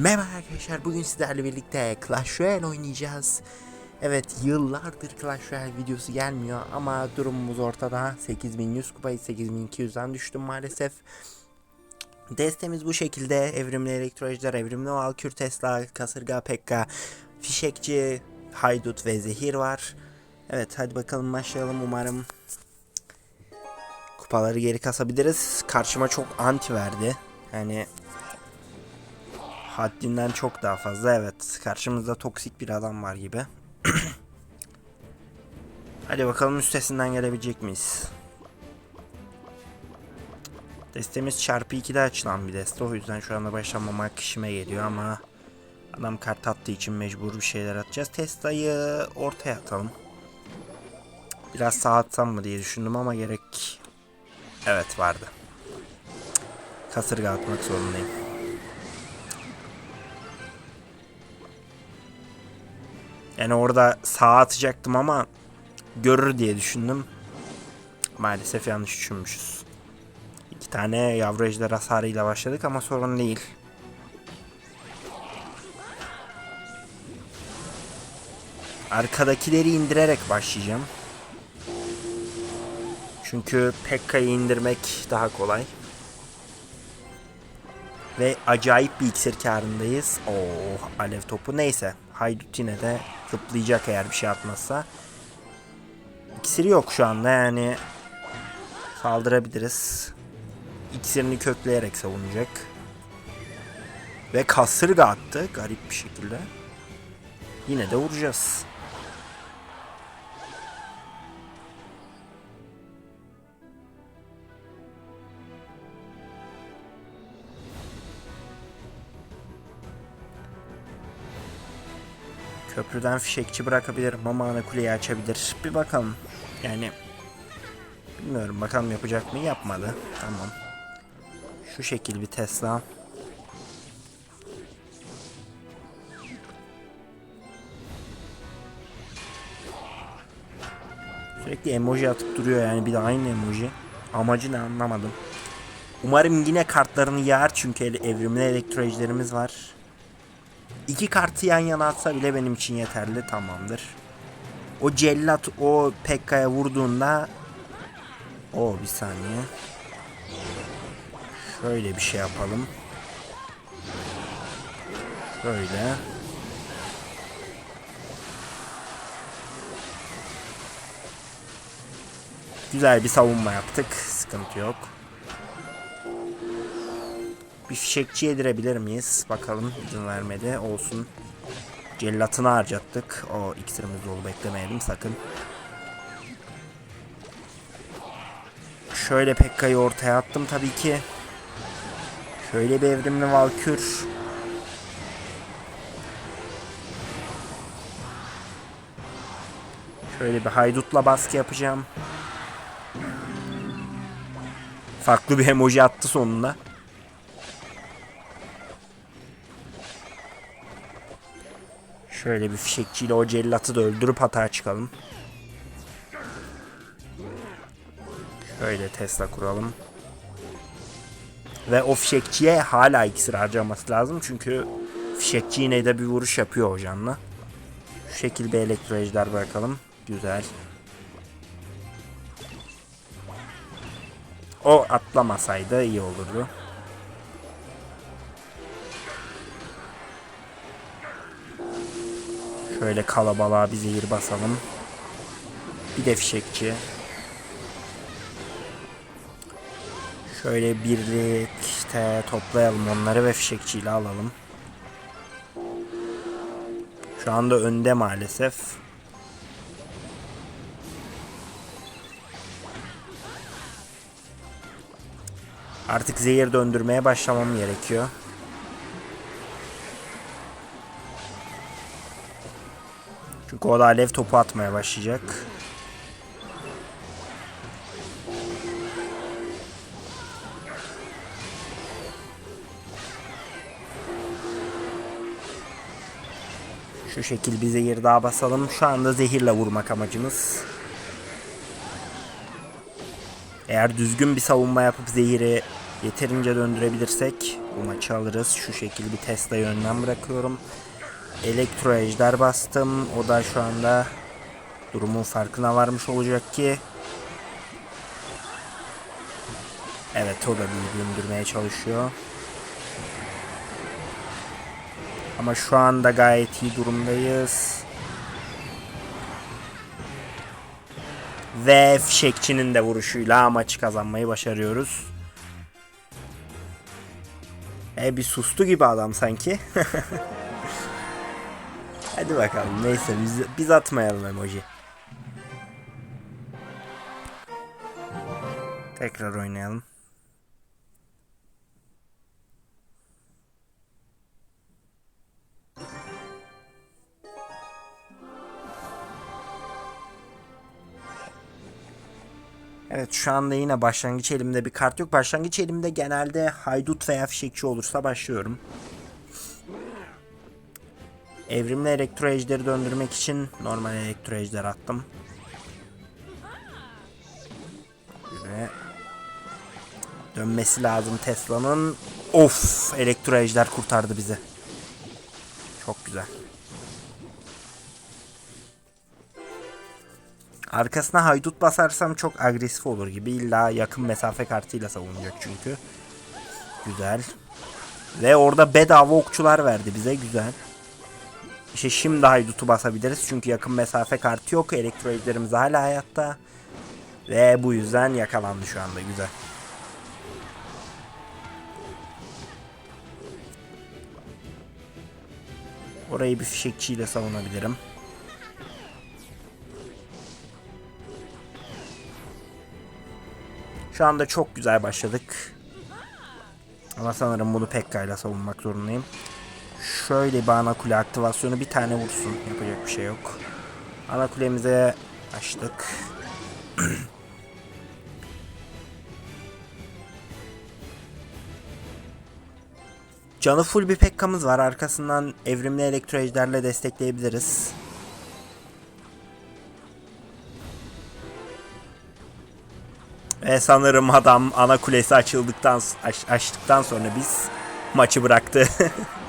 Merhaba arkadaşlar bugün sizlerle birlikte Clash Royale oynayacağız. Evet yıllardır Clash Royale videosu gelmiyor ama durumumuz ortada. 8100 kupayı 8200'den düştüm maalesef. Destemiz bu şekilde. Evrimli elektrolojiler, evrimli Valkür Tesla, kasırga Pekka, fişekçi, haydut ve zehir var. Evet hadi bakalım başlayalım umarım. Kupaları geri kasabiliriz. Karşıma çok anti verdi. Yani haddinden çok daha fazla evet. Karşımızda toksik bir adam var gibi. Hadi bakalım üstesinden gelebilecek miyiz? Destemiz çarpı 2'de açılan bir deste. O yüzden şu anda başlamamak işime geliyor ama adam kart attığı için mecbur bir şeyler atacağız. Tesla'yı ortaya atalım. Biraz sağ atsam mı diye düşündüm ama gerek evet vardı. Kasırga atmak zorundayım. Yani orada sağa atacaktım ama görür diye düşündüm. Maalesef yanlış düşünmüşüz. İki tane yavru ejder hasarıyla başladık ama sorun değil. Arkadakileri indirerek başlayacağım. Çünkü Pekka'yı indirmek daha kolay. Ve acayip bir iksir karındayız. Oh alev topu neyse. Haydut yine de zıplayacak eğer bir şey atmazsa. İksiri yok şu anda yani. Saldırabiliriz. İksirini kökleyerek savunacak. Ve kasırga attı garip bir şekilde. Yine de vuracağız. Köprüden fişekçi bırakabilirim ama ana kuleyi açabilir. Bir bakalım. Yani bilmiyorum bakalım yapacak mı? Yapmadı. Tamam. Şu şekil bir Tesla. Sürekli emoji atıp duruyor yani bir de aynı emoji. Amacı ne anlamadım. Umarım yine kartlarını yağar çünkü evrimli elektrolojilerimiz var. İki kartı yan yana atsa bile benim için yeterli tamamdır. O cellat o Pekka'ya vurduğunda o bir saniye. Şöyle bir şey yapalım. Şöyle. Güzel bir savunma yaptık. Sıkıntı yok. Bir fişekçi yedirebilir miyiz? Bakalım izin vermedi. Olsun. Cellatını harcattık. O iksirimiz dolu beklemeyelim sakın. Şöyle Pekka'yı ortaya attım tabii ki. Şöyle bir evrimli Valkür. Şöyle bir haydutla baskı yapacağım. Farklı bir emoji attı sonunda. Şöyle bir fişekçiyle o cellatı da öldürüp hata çıkalım. Şöyle Tesla kuralım. Ve o fişekçiye hala iksir harcaması lazım. Çünkü fişekçi yine de bir vuruş yapıyor hocanla. Şu şekilde bir elektrolojiler bırakalım. Güzel. O atlamasaydı iyi olurdu. Şöyle kalabalığa bir zehir basalım. Bir de fişekçi. Şöyle birlikte toplayalım onları ve fişekçiyle alalım. Şu anda önde maalesef. Artık zehir döndürmeye başlamam gerekiyor. Da alev topu atmaya başlayacak. Şu şekil bir zehir daha basalım. Şu anda zehirle vurmak amacımız. Eğer düzgün bir savunma yapıp zehiri yeterince döndürebilirsek Bu maçı alırız. Şu şekilde bir Tesla'yı önden bırakıyorum. Elektro ejder bastım. O da şu anda durumun farkına varmış olacak ki. Evet o da bir döndürmeye çalışıyor. Ama şu anda gayet iyi durumdayız. Ve fişekçinin de vuruşuyla maçı kazanmayı başarıyoruz. E bir sustu gibi adam sanki. Hadi bakalım neyse biz, biz atmayalım emoji. Tekrar oynayalım. Evet şu anda yine başlangıç elimde bir kart yok. Başlangıç elimde genelde haydut veya fişekçi olursa başlıyorum. Evrimli elektro ejderi döndürmek için normal elektro ejder attım. Ve dönmesi lazım Tesla'nın. Of elektro ejder kurtardı bizi. Çok güzel. Arkasına haydut basarsam çok agresif olur gibi. İlla yakın mesafe kartıyla savunacak çünkü. Güzel. Ve orada bedava okçular verdi bize. Güzel. İşte şimdi haydutu basabiliriz. Çünkü yakın mesafe kartı yok. Elektro ejderimiz hala hayatta. Ve bu yüzden yakalandı şu anda. Güzel. Orayı bir fişekçiyle savunabilirim. Şu anda çok güzel başladık. Ama sanırım bunu Pekka savunmak zorundayım. Şöyle bir ana kule aktivasyonu bir tane vursun. Yapacak bir şey yok. Ana kulemize açtık. Canı full bir Pekka'mız var. Arkasından evrimli elektro ejderle destekleyebiliriz. Ve sanırım adam ana kulesi açıldıktan aç, açtıktan sonra biz maçı bıraktı.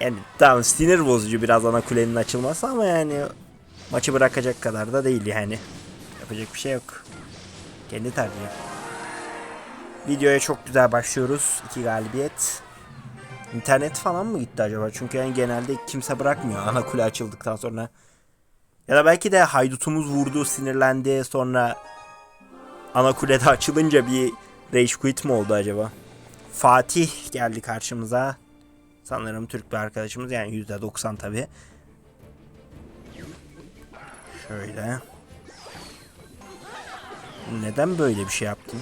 yani tamam sinir bozucu biraz ana kulenin açılması ama yani maçı bırakacak kadar da değil yani. Yapacak bir şey yok. Kendi tercihi. Videoya çok güzel başlıyoruz. İki galibiyet. İnternet falan mı gitti acaba? Çünkü yani genelde kimse bırakmıyor ana kule açıldıktan sonra. Ya da belki de haydutumuz vurdu, sinirlendi, sonra ana kulede açılınca bir rage quit mi oldu acaba? Fatih geldi karşımıza. Sanırım Türk bir arkadaşımız yani %90 tabi. Şöyle. Neden böyle bir şey yaptın?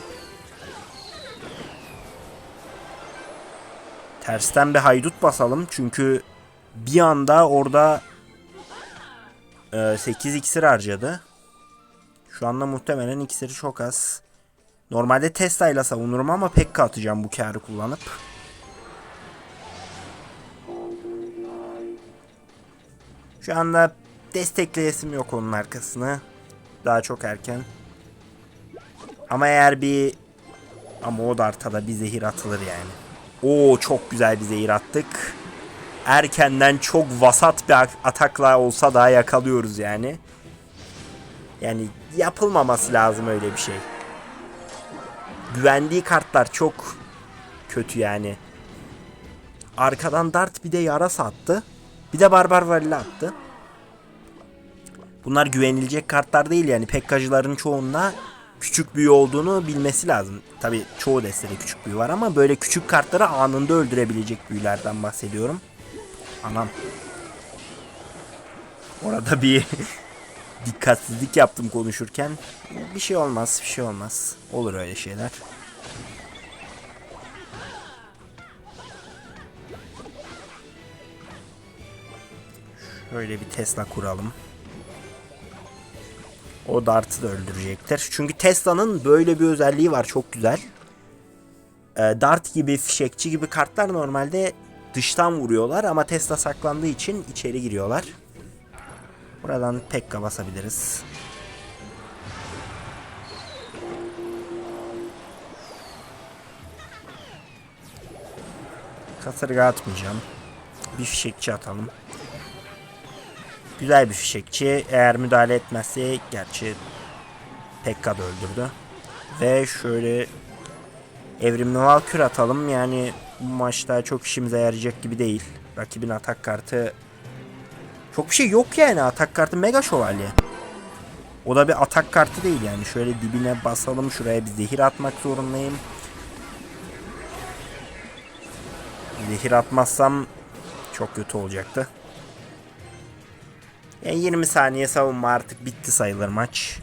Tersten bir haydut basalım çünkü bir anda orada e, 8 iksir harcadı. Şu anda muhtemelen iksiri çok az. Normalde Tesla ile savunurum ama pek atacağım bu karı kullanıp. Şu anda destekleyesim yok onun arkasını. Daha çok erken. Ama eğer bir... Ama o dartada bir zehir atılır yani. Oo çok güzel bir zehir attık. Erkenden çok vasat bir atakla olsa daha yakalıyoruz yani. Yani yapılmaması lazım öyle bir şey. Güvendiği kartlar çok kötü yani. Arkadan dart bir de yara sattı. Bir de barbar valile attı. Bunlar güvenilecek kartlar değil yani. Pekkacıların çoğunda küçük büyü olduğunu bilmesi lazım. Tabi çoğu destede küçük büyü var ama böyle küçük kartları anında öldürebilecek büyülerden bahsediyorum. Anam. Orada bir dikkatsizlik yaptım konuşurken. Bir şey olmaz, bir şey olmaz. Olur öyle şeyler. Şöyle bir Tesla kuralım. O Dart'ı da öldürecektir. Çünkü Tesla'nın böyle bir özelliği var çok güzel. Ee, Dart gibi, fişekçi gibi kartlar normalde dıştan vuruyorlar ama Tesla saklandığı için içeri giriyorlar. Buradan Pekka basabiliriz. Kasırga atmayacağım. Bir fişekçi atalım. Güzel bir fişekçi. Eğer müdahale etmezse gerçi Pekka da öldürdü. Ve şöyle evrimli Valkür atalım. Yani bu maçta çok işimize yarayacak gibi değil. Rakibin atak kartı çok bir şey yok yani. Atak kartı mega şövalye. O da bir atak kartı değil yani. Şöyle dibine basalım. Şuraya bir zehir atmak zorundayım. Zehir atmazsam çok kötü olacaktı. Yani 20 saniye savunma artık bitti sayılır maç.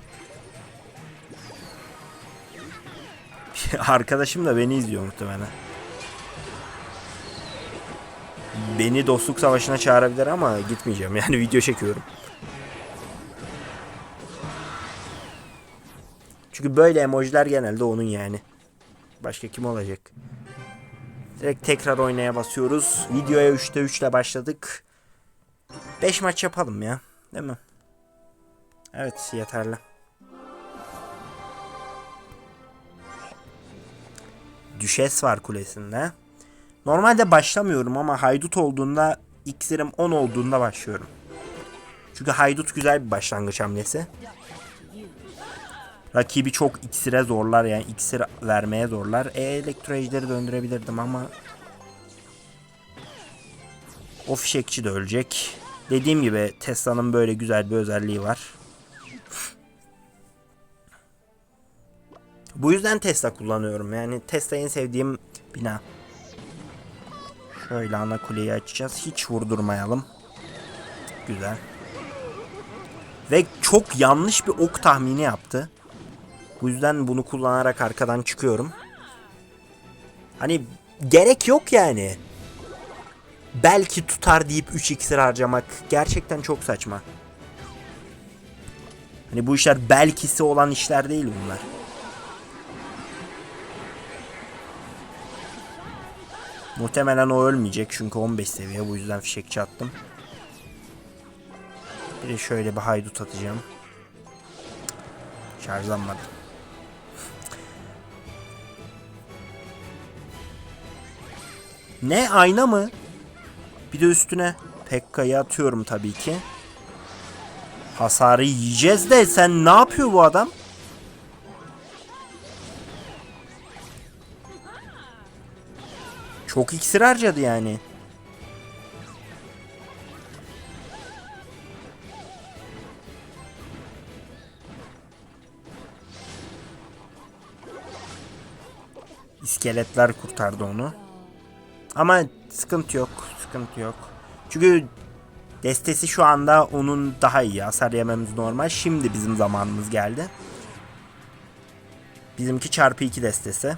Arkadaşım da beni izliyor muhtemelen. Beni dostluk savaşına çağırabilir ama gitmeyeceğim. Yani video çekiyorum. Çünkü böyle emojiler genelde onun yani. Başka kim olacak? Direkt tekrar oynaya basıyoruz. Videoya 3'te 3 ile başladık. 5 maç yapalım ya. Değil mi? Evet yeterli. Düşes var kulesinde. Normalde başlamıyorum ama haydut olduğunda iksirim 10 olduğunda başlıyorum. Çünkü haydut güzel bir başlangıç hamlesi. Rakibi çok iksire zorlar yani iksir vermeye zorlar. E elektro ejderi döndürebilirdim ama o fişekçi de ölecek. Dediğim gibi Tesla'nın böyle güzel bir özelliği var. Bu yüzden Tesla kullanıyorum. Yani Tesla en sevdiğim bina. Şöyle ana kuleyi açacağız. Hiç vurdurmayalım. Güzel. Ve çok yanlış bir ok tahmini yaptı. Bu yüzden bunu kullanarak arkadan çıkıyorum. Hani gerek yok yani. Belki tutar deyip 3 iksir harcamak gerçekten çok saçma. Hani bu işler belkisi olan işler değil bunlar. Muhtemelen o ölmeyecek çünkü 15 seviye bu yüzden fişekçi attım. Bir de şöyle bir haydut atacağım. Şarjlanmadı. Ne ayna mı? Bir de üstüne Pekka'yı atıyorum tabii ki. Hasarı yiyeceğiz de sen ne yapıyor bu adam? Çok iksir harcadı yani. İskeletler kurtardı onu. Ama sıkıntı yok. Sıkıntı yok. Çünkü destesi şu anda onun daha iyi. Hasar yememiz normal. Şimdi bizim zamanımız geldi. Bizimki çarpı 2 destesi.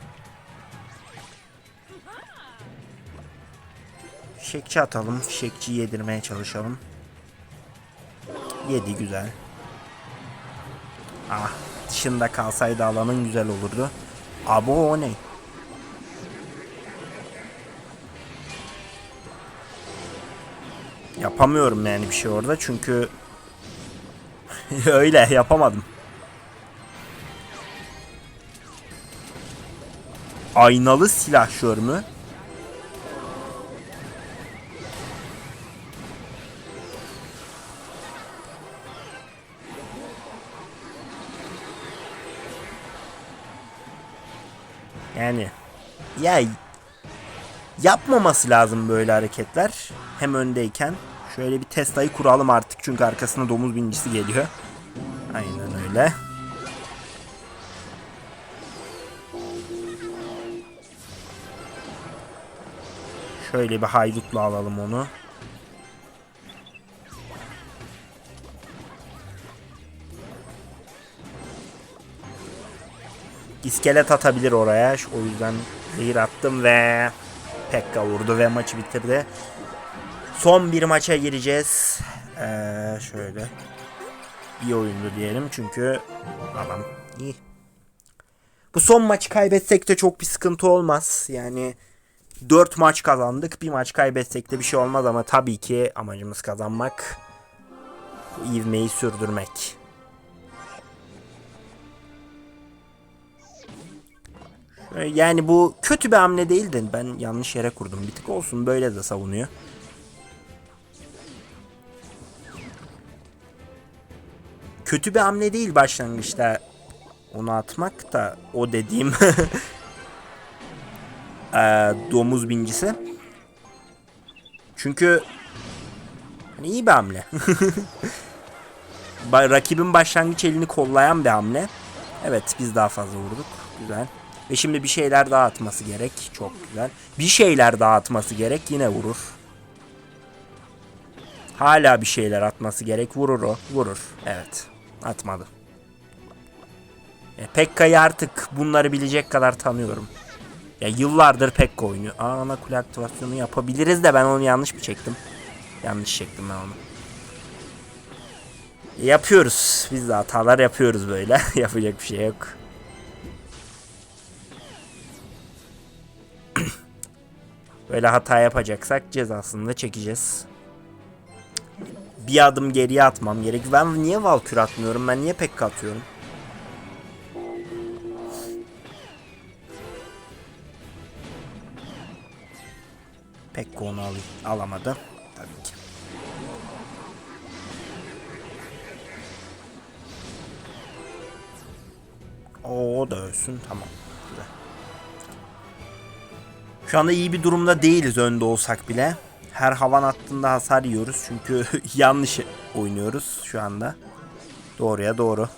Fişekçi atalım. Fişekçi yedirmeye çalışalım. Yedi güzel. Ah dışında kalsaydı alanın güzel olurdu. Abo o ne? Yapamıyorum yani bir şey orada çünkü öyle yapamadım. Aynalı silahşör mü? Yani ya yapmaması lazım böyle hareketler. Hem öndeyken. Şöyle bir Tesla'yı kuralım artık çünkü arkasında domuz binicisi geliyor. Aynen öyle. Şöyle bir haydutla alalım onu. İskelet atabilir oraya. O yüzden zehir attım ve Pekka vurdu ve maçı bitirdi. Son bir maça gireceğiz. Ee, şöyle. İyi oyundu diyelim çünkü adam iyi. Bu son maçı kaybetsek de çok bir sıkıntı olmaz. Yani 4 maç kazandık. Bir maç kaybetsek de bir şey olmaz ama tabii ki amacımız kazanmak. İvmeyi sürdürmek. Yani bu kötü bir hamle değil de ben yanlış yere kurdum. Bir tık olsun böyle de savunuyor. Kötü bir hamle değil başlangıçta onu atmak da o dediğim Ee, domuz bincisi. Çünkü hani iyi bir hamle. Rakibin başlangıç elini kollayan bir hamle. Evet biz daha fazla vurduk. Güzel. Ve şimdi bir şeyler daha atması gerek. Çok güzel. Bir şeyler daha atması gerek. Yine vurur. Hala bir şeyler atması gerek. Vurur o. Vurur. Evet. Atmadı. E, Pekka'yı artık bunları bilecek kadar tanıyorum. Ya yıllardır Pekka oynuyor. Aa, ana kule aktivasyonu yapabiliriz de ben onu yanlış mı çektim? Yanlış çektim ben onu. Yapıyoruz. Biz de hatalar yapıyoruz böyle. Yapacak bir şey yok. böyle hata yapacaksak cezasını da çekeceğiz. Bir adım geriye atmam gerek. Ben niye Valkür atmıyorum? Ben niye Pekka atıyorum? Pekka onu al alamadı. Tabii ki. O da ölsün. Tamam. Şu anda iyi bir durumda değiliz önde olsak bile. Her havan attığında hasar yiyoruz. Çünkü yanlış oynuyoruz şu anda. Doğruya doğru.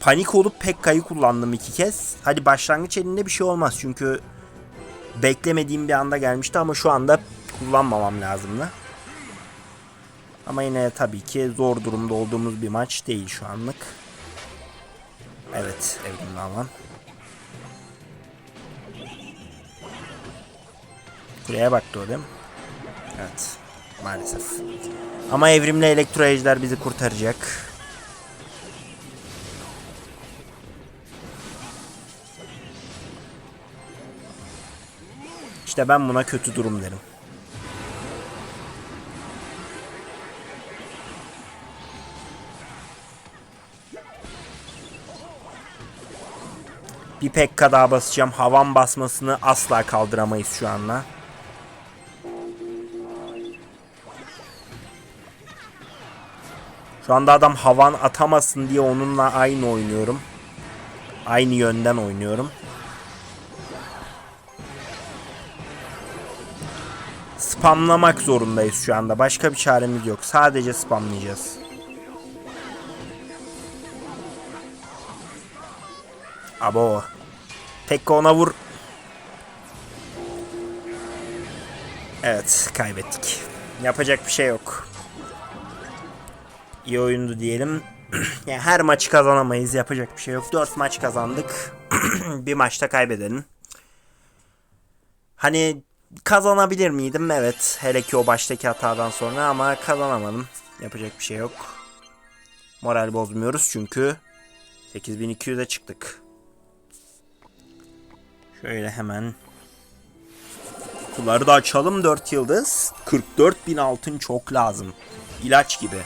Panik olup Pekka'yı kullandım iki kez. Hadi başlangıç elinde bir şey olmaz çünkü beklemediğim bir anda gelmişti ama şu anda kullanmamam lazımdı. Ama yine tabii ki zor durumda olduğumuz bir maç değil şu anlık. Evet, evrimli alan. Kuleye baktı o değil mi? Evet, maalesef. Ama evrimli elektro bizi kurtaracak. İşte ben buna kötü durum derim. Bir pekka daha basacağım. Havan basmasını asla kaldıramayız şu anda. Şu anda adam havan atamasın diye onunla aynı oynuyorum. Aynı yönden oynuyorum. Spamlamak zorundayız şu anda. Başka bir çaremiz yok. Sadece spamlayacağız. Abo. Pekka ona vur. Evet kaybettik. Yapacak bir şey yok. İyi oyundu diyelim. yani her maçı kazanamayız. Yapacak bir şey yok. 4 maç kazandık. bir maçta kaybedelim. Hani kazanabilir miydim? Evet. Hele ki o baştaki hatadan sonra ama kazanamadım. Yapacak bir şey yok. Moral bozmuyoruz çünkü 8200'e çıktık. Şöyle hemen kutuları da açalım 4 yıldız. 44 bin altın çok lazım. İlaç gibi.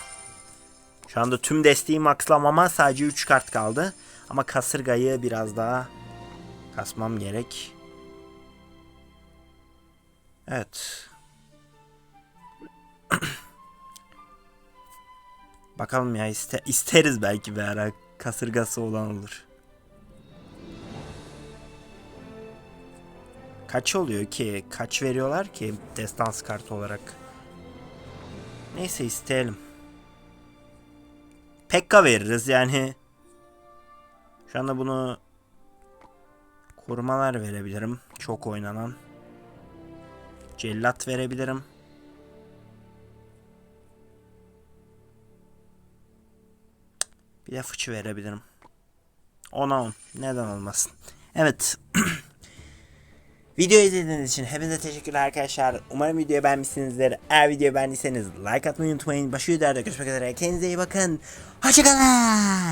Şu anda tüm desteği maxlamama sadece 3 kart kaldı. Ama kasırgayı biraz daha kasmam gerek. Evet. Bakalım ya iste isteriz belki bir ara kasırgası olan olur. Kaç oluyor ki? Kaç veriyorlar ki destans kartı olarak? Neyse isteyelim. Pekka veririz yani. Şu anda bunu korumalar verebilirim. Çok oynanan. Cellat verebilirim. Bir de fıçı verebilirim. 10'a 10. Neden olmasın? Evet. Video izlediğiniz için hepinize teşekkürler arkadaşlar. Umarım videoyu beğenmişsinizdir. Eğer videoyu beğendiyseniz like atmayı unutmayın. Başka videolarda görüşmek üzere. Kendinize iyi bakın. Hoşçakalın.